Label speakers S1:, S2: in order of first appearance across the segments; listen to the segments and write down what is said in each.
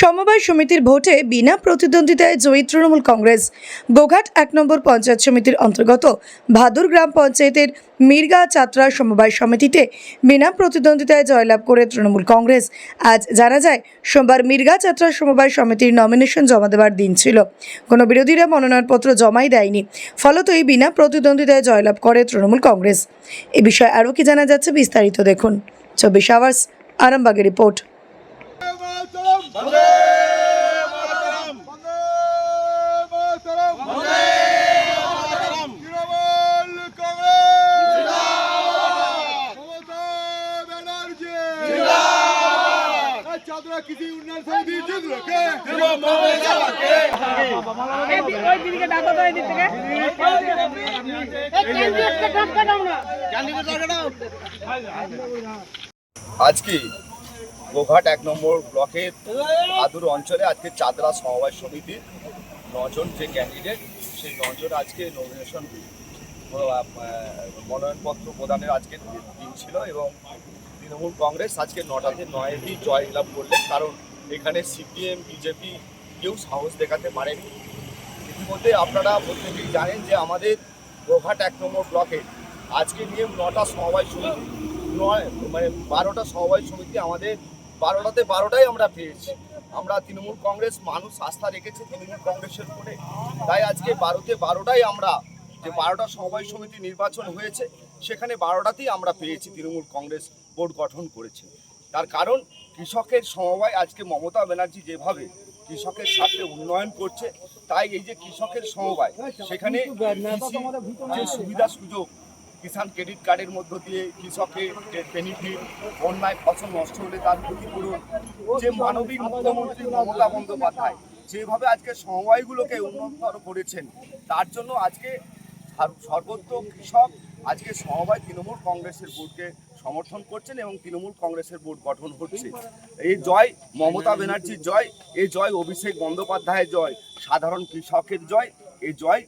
S1: সমবায় সমিতির ভোটে বিনা প্রতিদ্বন্দ্বিতায় জয়ী তৃণমূল কংগ্রেস। গোঘাট এক নম্বর পঞ্চায়েত সমিতির অন্তর্গত ভাদুর গ্রাম পঞ্চায়েতের মির্গা চাত্রা সমবায় সমিতিতে বিনা প্রতিদ্বন্দ্বিতায় জয়লাভ করে তৃণমূল কংগ্রেস। আজ জানা যায়, সোমবার মির্গা চাত্রা সমবায় সমিতির নমিনেশন জমা দেওয়ার দিন ছিল। কোনো বিরোধীরা মনোনয়নপত্র জমাই দেয়নি। ফলতই বিনা প্রতিদ্বন্দ্বিতায় জয়লাভ করে তৃণমূল কংগ্রেস। এ বিষয়ে আরও কি জানা যাচ্ছে বিস্তারিত দেখুন। চব্বিশ আওয়ার্স, আরামবাগের রিপোর্ট।
S2: মাতরম বন্দে উন্নয়ন সমিতি জিতলো কে
S3: এই দি- ওই দিদিকে ডাকো তো
S4: আজকে গোঘাট এক নম্বর ব্লকের আদুর অঞ্চলে আজকে চাদরা সমবায় সমিতির নজন যে ক্যান্ডিডেট সেই নজন আজকে নমিনেশন মনোনয়নপত্র প্রদানের আজকে দিন ছিল এবং তৃণমূল কংগ্রেস আজকে নটাতে নয়টি জয় লাভ করলেন। কারণ এখানে সিপিএম, বিজেপি কেউ সাহস দেখাতে পারেনি। ইতিমধ্যে আপনারা প্রত্যেকেই জানেন যে আমাদের গোঘাট এক নম্বর ব্লকে আজকে নিয়ে নটা সমবায় সমিতি, নয় মানে বারোটা সমবায় সমিতি আমাদের বারোটাতে বারোটাই আমরা পেয়েছি আমরা তৃণমূল কংগ্রেস মানুষ আস্থা রেখেছে তৃণমূল কংগ্রেসের উপরে। তাই আজকে বারোতে বারোটাই আমরা যে বারোটা সমবায় সমিতি নির্বাচন হয়েছে, সেখানে বারোটাতেই আমরা পেয়েছি তৃণমূল কংগ্রেস বোর্ড গঠন করেছে। তার কারণ, কৃষকের সমবায় আজকে মমতা ব্যানার্জি যেভাবে কৃষকের সাথে উন্নয়ন করছে, তাই এই যে কৃষকের সমবায়, সেখানে যে সুবিধা সুযোগ কিষাণ ক্রেডিট কার্ডের মধ্য দিয়ে কৃষকের বেনিফিট বন্যায় ফসল নষ্ট হলে তার ক্ষতিপূরণ, যে মানবিক মুখ্যমন্ত্রী মমতা বন্দ্যোপাধ্যায় যেভাবে আজকে সমবায়গুলোকে উন্নততর করেছেন, তার জন্য আজকে সার- সর্বত্র কৃষক আজকে সমবায় তৃণমূল কংগ্রেসের বোর্ডকে সমর্থন করছেন এবং তৃণমূল কংগ্রেসের বোর্ড গঠন হচ্ছে। এই জয় মমতা ব্যানার্জির জয় এই জয় অভিষেক বন্দ্যোপাধ্যায়ের জয়, সাধারণ কৃষকের জয় এই জয়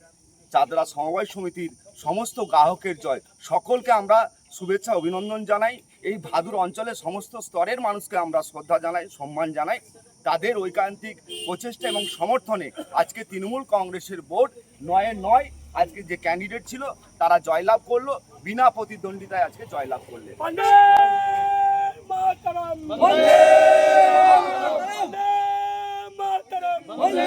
S4: চাদরা সমবায় সমিতির সমস্ত গ্রাহকের জয়। সকলকে আমরা শুভেচ্ছা অভিনন্দন জানাই। এই ভাদুর অঞ্চলে সমস্ত স্তরের মানুষকে আমরা শ্রদ্ধা জানাই সম্মান জানাই। তাদের ঐকান্তিক প্রচেষ্টা এবং সমর্থনে আজকে তৃণমূল কংগ্রেসের বোর্ড নয়ে নয়। আজকে যে ক্যান্ডিডেট ছিল তারা জয়লাভ করল। বিনা প্রতিদ্বন্দ্বিতায় আজকে জয়লাভ করলেন।
S3: বন্দে মাতরম বন্দে মাতরম বন্দে